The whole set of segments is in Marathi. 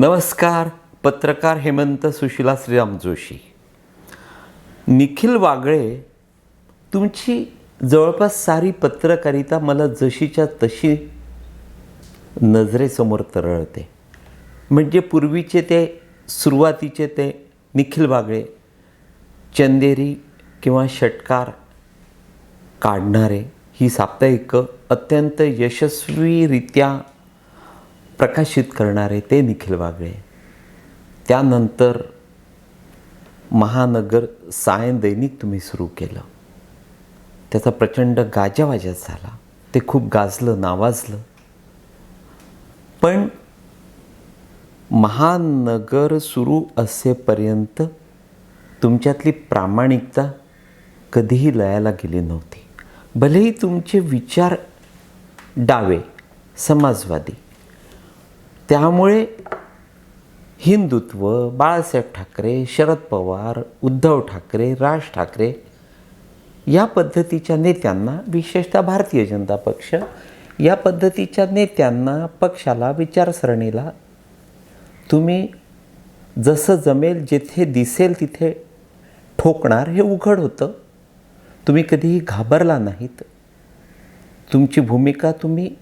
नमस्कार पत्रकार हेमंत सुशिला श्रीराम जोशी. निखिल वागळे तुमची जवळपास सारी पत्रकारिता मला जशीच्या तशी नजरेसमोर तरळते. म्हणजे पूर्वीचे ते सुरुवातीचे ते निखिल वागळे चंदेरी किंवा षटकार काढणारे ही साप्ताहिकं अत्यंत यशस्वीरित्या प्रकाशित करणारे ते निखिल वागळे. त्यानंतर महानगर सायन दैनिक तुम्ही सुरू केलं. त्याचा प्रचंड गाजावाजा झाला. ते खूप गाजलं नावाजलं. पण महानगर सुरू असेपर्यंत तुमच्यातली प्रामाणिकता कधीही लयाला गेली नव्हती. भलेही तुमचे विचार डावे समाजवादी त्यामुळे हिंदुत्व बाळासाहेब ठाकरे शरद पवार उद्धव ठाकरे राज ठाकरे या पद्धतीच्या नेत्यांना विशेषतः भारतीय जनता पक्ष या पद्धतीच्या नेत्यांना पक्षाला विचारसरणीला तुम्ही जसं जमेल जिथे दिसेल तिथे ठोकणार हे उघड होतं. तुम्ही कधीही घाबरला नाहीत. तुमची भूमिका तुम्ही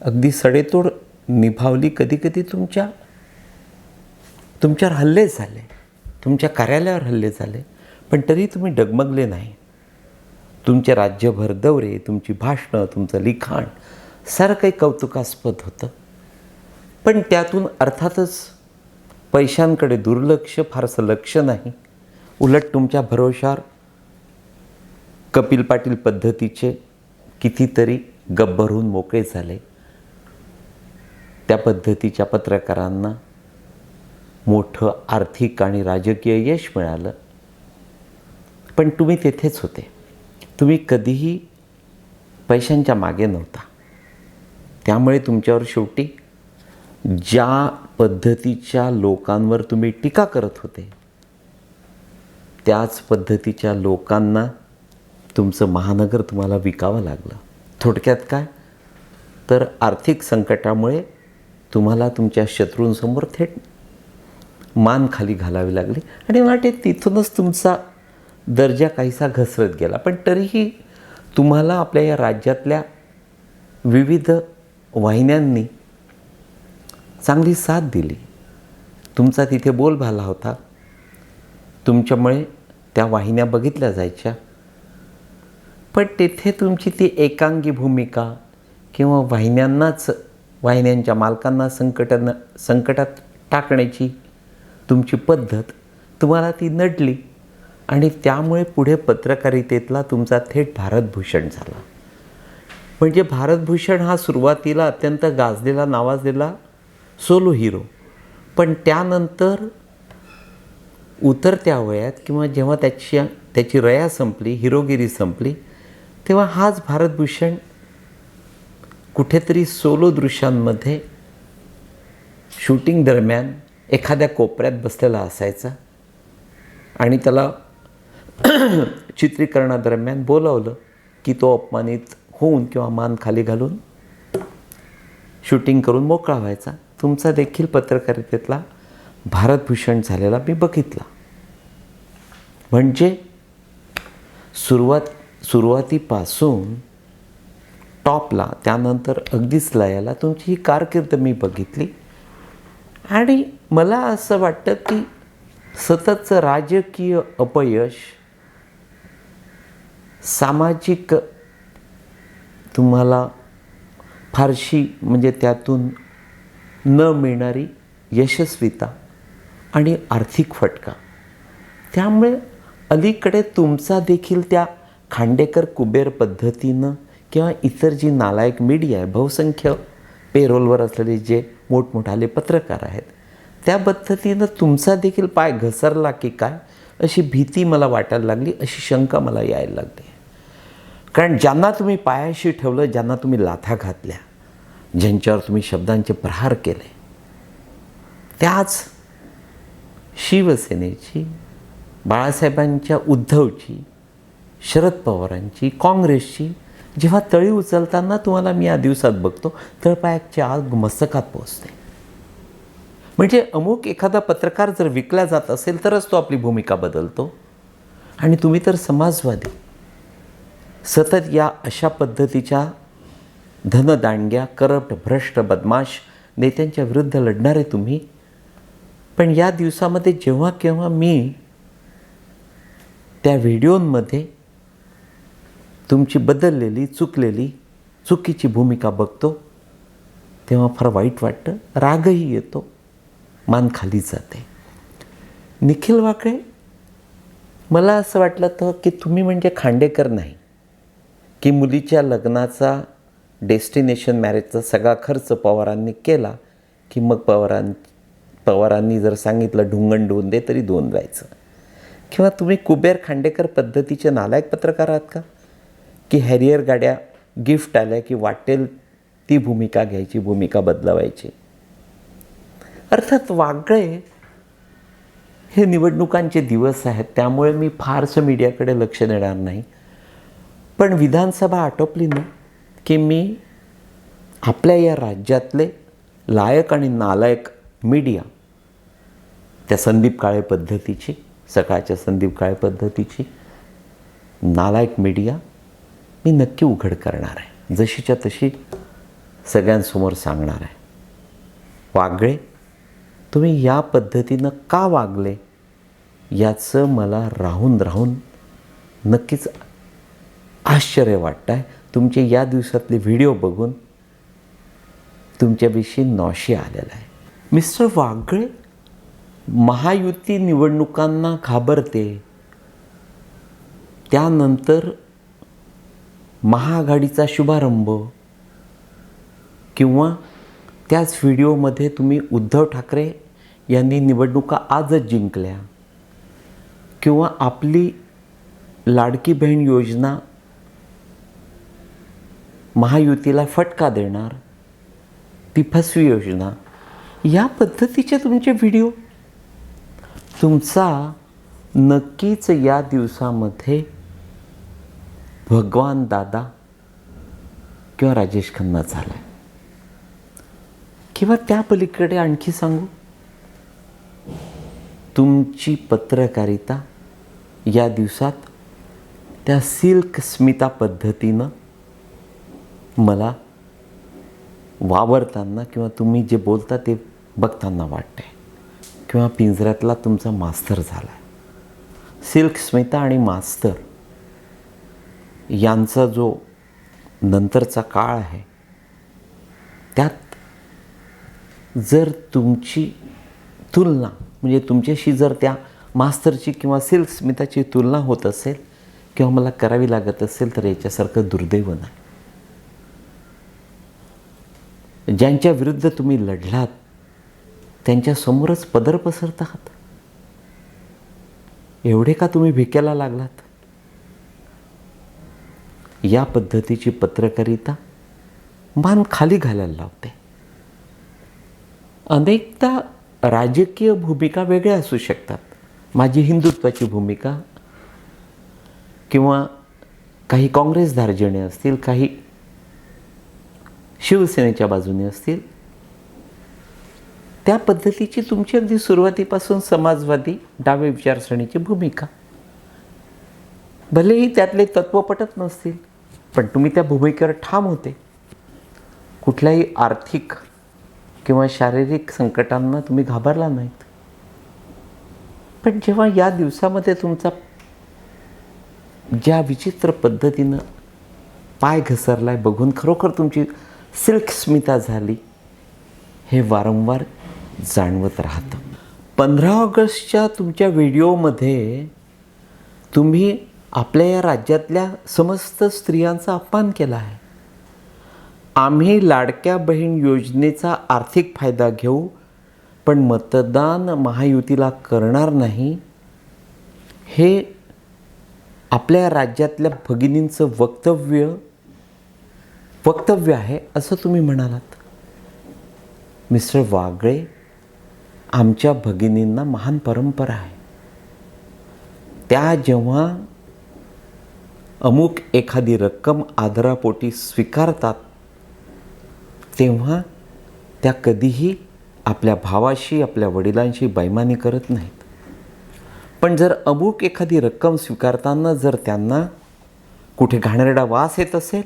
अगदी सडेतोड निभावली कधीकधी तुमच्या तुमच्यावर हल्ले झाले तुमच्या कार्यालयावर हल्ले झाले पण तरी तुम्ही डगमगले नाही. तुमचे राज्यभर दौरे तुमची भाषणं तुमचं लिखाण सारं काही कौतुकास्पद होतं. पण त्यातून अर्थातच पैशांकडे दुर्लक्ष फारसं लक्ष नाही. उलट तुमच्या भरोशावर कपिल पाटील पद्धतीचे कितीतरी गब्बर होऊन मोकळे झाले. त्या पद्धतीच्या पत्रकारांना मोठं आर्थिक आणि राजकीय यश मिळालं. पण तुम्ही तेथेच होते. तुम्ही कधीही पैशांच्या मागे नव्हता. त्यामुळे तुमच्यावर शेवटी ज्या पद्धतीच्या लोकांवर तुम्ही टीका करत होते त्याच पद्धतीच्या लोकांना तुमचं महानगर तुम्हाला विकावं लागलं. थोडक्यात काय? तर आर्थिक संकटामुळे तुम्हाला तुमच्या शत्रूंसमोर थेट मान खाली घालावी लागली. आणि वाटे तिथूनच तुमचा दर्जा काहीसा घसरत गेला. पण तरीही तुम्हाला आपल्या या राज्यातल्या विविध वाहिन्यांनी चांगली साथ दिली. तुमचा तिथे बोलभाला होता. तुमच्यामुळे त्या वाहिन्या बघितल्या जायच्या. पण तेथे तुमची ती एकांगी भूमिका किंवा वाहिन्यांनाच वाहिन्यांच्या मालकांना संकटानं संकटात टाकण्याची तुमची पद्धत तुम्हाला ती नडली आणि त्यामुळे पुढे पत्रकारितेतला तुमचा थेट भारतभूषण झाला. म्हणजे भारतभूषण हा सुरुवातीला अत्यंत गाजलेला नावाजलेला सोलो हिरो. पण त्यानंतर उतरत्या वयात किंवा जेव्हा त्याची त्याची रया संपली हिरोगिरी संपली तेव्हा हाच भारतभूषण कुठेतरी सोलो दृश्यांमध्ये शूटिंग दरम्यान एखाद्या कोपऱ्यात बसलेला असायचा आणि त्याला चित्रीकरणादरम्यान बोलावलं की तो अपमानित होऊन किंवा मान खाली घालून शूटिंग करून मोकळा व्हायचा. तुमचा देखील पत्रकारितेतला भारतभूषण झालेला मी बघितला. म्हणजे सुरुवात सुरुवातीपासून टॉपला त्यानंतर अगदीच लयाला तुमची ही कारकीर्द मी बघितली. आणि मला असं वाटतं की सततचं राजकीय अपयश सामाजिक तुम्हाला फारशी म्हणजे त्यातून न मिळणारी यशस्विता आणि आर्थिक फटका. त्यामुळे अलीकडे तुमचा देखील त्या खांडेकर कुबेर पद्धतीनं किंवा इतर जी नालायक मीडिया आहे बहुसंख्य पेरोलवर असलेले जे मोठमोठाले पत्रकार आहेत त्या पद्धतीनं तुमचा देखील पाय घसरला की काय? अशी भीती मला वाटायला लागली अशी शंका मला यायला लागली. कारण ज्यांना तुम्ही पायाशी ठेवलं ज्यांना तुम्ही लाथा घातल्या ज्यांच्यावर तुम्ही शब्दांचे प्रहार केले त्याच शिवसेनेची बाळासाहेबांच्या उद्धवची शरद पवारांची काँग्रेसची जेव्हा तळी उचलताना तुम्हाला मी या दिवसात बघतो तळपायाची आग मस्तकात पोचते म्हणजे अमुक एखादा पत्रकार जर विकला जात असेल तरच तो आपली भूमिका बदलतो. आणि तुम्ही तर समाजवादी. सतत या अशा पद्धतीच्या धनदांडग्या करप्ट भ्रष्ट बदमाश नेत्यांच्या विरुद्ध लढणारे तुम्ही. पण या दिवसामध्ये जेव्हा केव्हा मी त्या व्हिडिओंमध्ये तुमची बदललेली चुकलेली चुकीची भूमिका बघतो तेव्हा फार वाईट वाटतं रागही येतो मान खाली जाते. निखिल वाकळे मला असं वाटलं तर की तुम्ही म्हणजे खांडेकर नाही की मुलीच्या लग्नाचा डेस्टिनेशन मॅरेजचा सगळा खर्च पवारांनी केला की मग पवारां पवारांनी जर सांगितलं ढुंगण धुवून दे तरी दोन जायचं. किंवा तुम्ही कुबेर खांडेकर पद्धतीचे नालायक पत्रकार आहात का? की हॅरियर गाड्या गिफ्ट आल्या की वाटेल ती भूमिका घ्यायची भूमिका बदलवायची. अर्थात वागळे हे निवडणुकांचे दिवस आहेत त्यामुळे मी फारसं मीडियाकडे लक्ष देणार नाही. पण विधानसभा आटोपली ना की मी आपल्या या राज्यातले लायक आणि नालायक मीडिया त्या संदीप काळे पद्धतीची सकाळच्या संदीप काळे पद्धतीची नालायक मीडिया मी नक्की उघड करणार आहे. जशीच्या तशी सगळ्यांसमोर सांगणार आहे. वागळे तुम्ही या पद्धतीनं का वागले? याचं मला राहून राहून नक्कीच आश्चर्य वाटतं आहे तुमचे या दिवसातले व्हिडिओ बघून तुमच्याविषयी नॉशी आलेला आहे. मिस्टर वागळे महायुती निवडणुकांना घाबरते. त्यानंतर महाआघाडीचा शुभारंभ किंवा त्याच व्हिडिओमध्ये तुम्ही उद्धव ठाकरे यांनी निवडणुका आजच जिंकल्या किंवा आपली लाडकी बहीण योजना महायुतीला फटका देणार ती फसवी योजना या पद्धतीचे तुमचे व्हिडिओ. तुमचा नक्कीच या दिवसामध्ये भगवान दादा किंवा राजेश खन्ना झाला आहे किंवा त्या पलीकडे आणखी सांगू? तुमची पत्रकारिता या दिवसात त्या सिल्क स्मिता पद्धतीनं मला वावरताना किंवा तुम्ही जे बोलता ते बघताना वाटते. किंवा पिंजऱ्यातला तुमचा मास्तर झाला आहे सिल्क स्मिता आणि मास्तर यांचा जो नंतरचा काळ आहे त्यात जर तुमची तुलना म्हणजे तुमच्याशी जर त्या मास्तरची किंवा सिल्कस्मिताची तुलना होत असेल किंवा मला करावी लागत असेल तर याच्यासारखं दुर्दैव नाही. ज्यांच्या विरुद्ध तुम्ही लढलात त्यांच्यासमोरच पदर पसरत आहात. एवढे का तुम्ही भिक्याला लागलात? या पद्धतीची पत्रकारिता मान खाली घालायला लावते. अनेकदा राजकीय भूमिका वेगळ्या असू शकतात. माझी हिंदुत्वाची भूमिका किंवा काही काँग्रेस धार्जणे असतील काही शिवसेनेच्या बाजूने असतील त्या पद्धतीची तुमची अगदी सुरुवातीपासून समाजवादी डावे विचारसरणीची भूमिका. भलेही त्यातले तत्व पटत नसतील पण तुम्ही त्या भूमिकेवर ठाम होते. कुठल्याही आर्थिक किंवा शारीरिक संकटांना तुम्ही घाबरला नाहीत. पण जेव्हा या दिवसामध्ये तुमचा ज्या विचित्र पद्धतीनं पाय घसरलाय बघून खरोखर तुमची सिल्क स्मिता झाली हे वारंवार जाणवत राहतं. पंधरा ऑगस्टच्या तुमच्या व्हिडिओमध्ये तुम्ही आपल्या या राज्यातल्या समस्त स्त्रियांचा अपमान केला आहे. आम्ही लाडक्या बहीण योजनेचा आर्थिक फायदा घेऊ पण मतदान महायुतीला करणार नाही हे आपल्या राज्यातल्या भगिनींचं वक्तव्य वक्तव्य आहे असं तुम्ही म्हणालात. मिस्टर वागळे आमच्या भगिनींना महान परंपरा आहे. त्या जेव्हा अमुक एखादी रक्कम आदरापोटी स्वीकारतात तेव्हा त्या कधीही आपल्या भावाशी आपल्या वडिलांशी बैमानी करत नाहीत. पण जर अमुक एखादी रक्कम स्वीकारताना जर त्यांना कुठे घाणेरडा वास येत असेल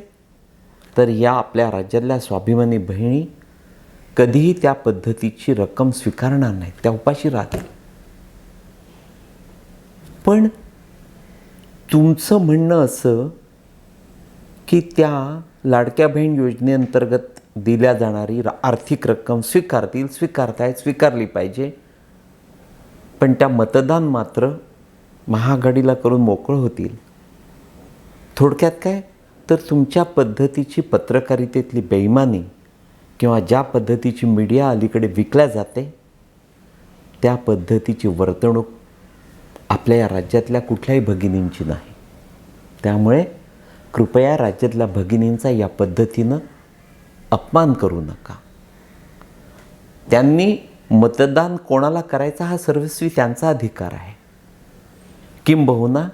तर या आपल्या राज्यातल्या स्वाभिमानी बहिणी कधीही त्या पद्धतीची रक्कम स्वीकारणार नाहीत. त्या उपाशी राहतील. पण तुमचं म्हणणं असं की त्या लाडक्या बहीण योजनेअंतर्गत दिल्या जाणारी आर्थिक रक्कम स्वीकारतील स्वीकारतायत स्वीकारली पाहिजे. पण त्या मतदान मात्र महाआघाडीला करून मोकळं होतील. थोडक्यात काय? तर तुमच्या पद्धतीची पत्रकारितेतली बेईमानी किंवा ज्या पद्धतीची मीडिया अलीकडे विकल्या जाते त्या पद्धतीची वर्तणूक आपल्या या राज्यातल्या कुठल्याही भगिनींची नाही. त्यामुळे कृपया राज्यातल्या भगिनींचा या पद्धतीनं अपमान करू नका. त्यांनी मतदान कोणाला करायचा हा सर्वस्वी त्यांचा अधिकार आहे. किंबहुना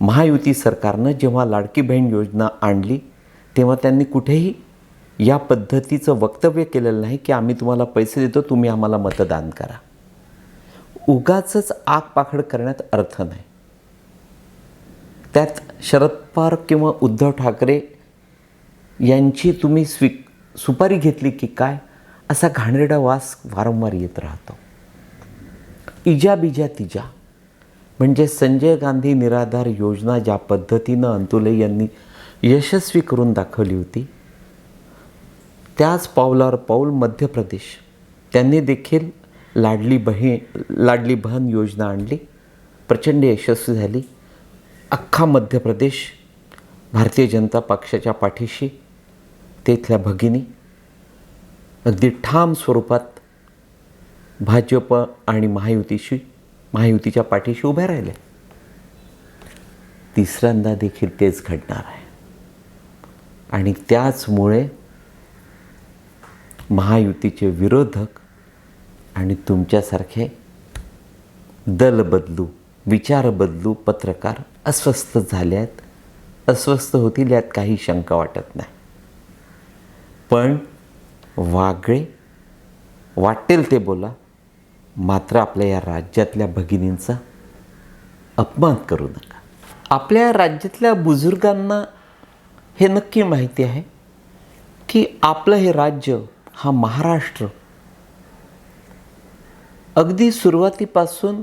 महायुती सरकारनं जेव्हा लाडकी बहीण योजना आणली तेव्हा त्यांनी कुठेही या पद्धतीचं वक्तव्य केलेलं नाही की आम्ही तुम्हाला पैसे देतो तुम्ही आम्हाला मतदान करा. उगाच आग पाखड करण्यात अर्थ नाही. त्यात शरद पवार किंवा उद्धव ठाकरे यांची तुम्ही स्वी सुपारी घेतली की काय? असा घाणेरडा वास वारंवार येत राहतो. इजा बिजा तिजा. म्हणजे संजय गांधी निराधार योजना ज्या पद्धतीनं अंतुले यांनी यशस्वी करून दाखवली होती त्याच पावलावर पाऊल मध्य प्रदेश. त्यांनी देखील लाडली बहीण लाडली बहन योजना आणली. प्रचंड यशस्वी झाली. अख्खा मध्य प्रदेश भारतीय जनता पक्षाच्या पाठीशी तेथल्या भगिनी. अगदी ठाम स्वरूपात भाजप आणि महायुतीशी महायुतीच्या पाठीशी उभ्या राहिले. तिसऱ्यांदा देखील तेच घडणार आहे. आणि त्याचमुळे महायुतीचे विरोधक आणि तुमच्यासारखे दल बदलू विचार बदलू पत्रकार अस्वस्थ झाले आहेत अस्वस्थ होतील यात काही शंका वाटत नाही. पण वागळे वाटेल ते बोला मात्र आपल्या या राज्यातल्या भगिनींचा अपमान करू नका. आपल्या राज्यातल्या बुजुर्गांना हे नक्की माहिती आहे की आपलं हे राज्य हा महाराष्ट्र अगदी सुरुवातीपासून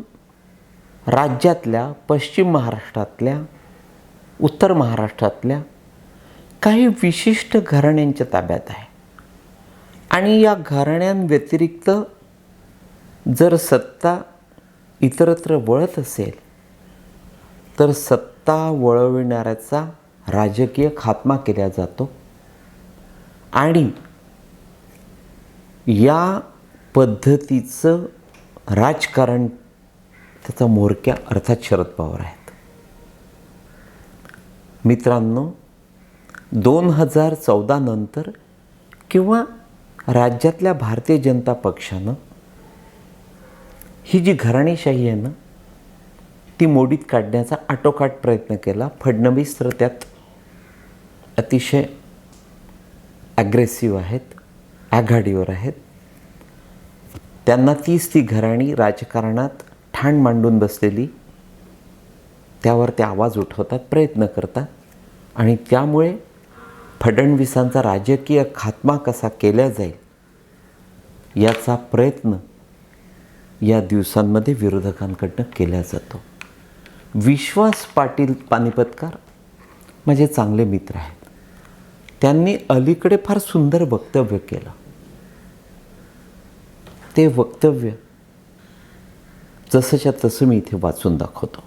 राज्यातल्या पश्चिम महाराष्ट्रातल्या उत्तर महाराष्ट्रातल्या काही विशिष्ट घराण्यांच्या ताब्यात आहे. आणि या घराण्यांव्यतिरिक्त जर सत्ता इतरत्र वळत असेल तर सत्ता वळविणाऱ्याचा राजकीय खात्मा केला जातो. आणि या पद्धतीचं राजकारण त्याचा मोरक्या अर्थात शरद पवार आहेत. मित्रांनो दोन हजार चौदा नंतर किंवा राज्यातल्या भारतीय जनता पक्षानं ही जी घराणेशाही आहे ना ती मोडीत काढण्याचा आटोकाट प्रयत्न केला. फडणवीस तर त्यात अतिशय ॲग्रेसिव्ह आहेत आघाडीवर आहेत. त्यांना तीच ती घराणी राजकारणात ठाण मांडून बसलेली. त्यावर ते आवाज उठवतात प्रयत्न करतात. आणि त्यामुळे फडणवीसांचा राजकीय खात्मा कसा केला जाईल याचा प्रयत्न या दिवसांमध्ये विरोधकांकडनं केला जातो. विश्वास पाटील पानिपतकर माझे चांगले मित्र आहेत. त्यांनी अलीकडे फार सुंदर वक्तव्य केलं. ते वक्तव्य जसंच्या तसं मी इथे वाचून दाखवतो.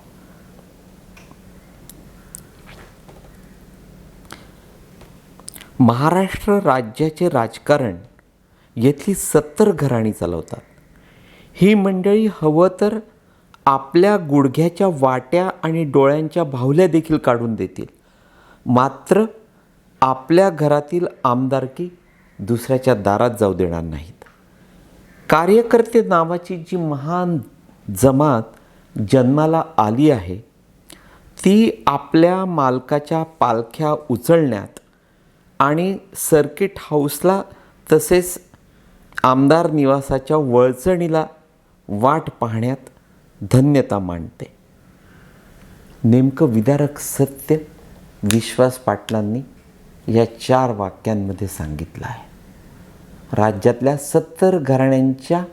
महाराष्ट्र राज्याचे राजकारण येथली सत्तर घराणी चालवतात. ही मंडळी हवं तर आपल्या गुडघ्याच्या वाट्या आणि डोळ्यांच्या भावल्या देखील काढून देतील. मात्र आपल्या घरातील आमदारकी दुसऱ्याच्या दारात जाऊ देणार नाहीत. कार्यकर्ते नावाची जी महान जमात जन्माला आली आहे ती आपल्या मालकाच्या पालख्या उचलण्यात आणि सर्किट हाऊसला तसेच आमदार निवासाच्या वळचणीला वाट पाहण्यात धन्यता मांडते. नेमकं विदारक सत्य विश्वास पाटलांनी या चार वाक्यांमध्ये सांगितलं आहे. राज्यातल्या सत्तर घराण्यांच्या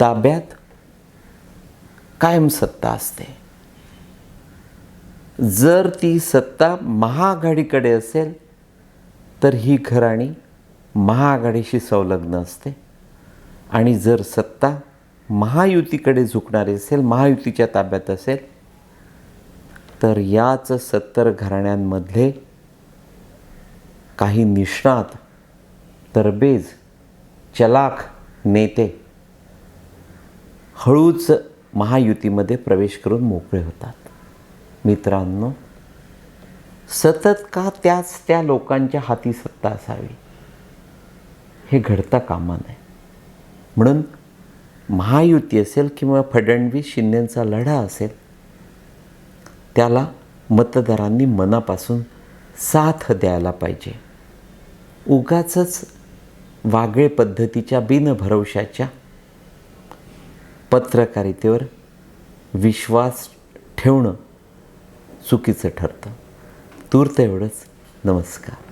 ताब्यात कायम सत्ता असते. जर ती सत्ता महाआघाडीकडे असेल तर ही घराणी महाआघाडीशी संलग्न असते. आणि जर सत्ता महायुतीकडे झुकणारी असेल महायुतीच्या ताब्यात असेल तर याच सत्तर घराण्यांमधले काही निष्णात तरबेज चलाख नेते. हळूच महायुतीमध्ये प्रवेश करून मोकळे होतात. मित्रांनो सतत का त्याच त्या लोकांच्या हाती सत्ता असावी? हे घडता कामा नये. म्हणून महायुती असेल किंवा फडणवीस शिंदेचा लढा असेल त्याला मतदारांनी मनापासून साथ द्यायला पाहिजे. उगाचच वागळे पद्धतीच्या बिनभरवशाच्या पत्रकारितेवर विश्वास ठेवणं चुकीचं ठरतं. तूर्त एवढंच. नमस्कार.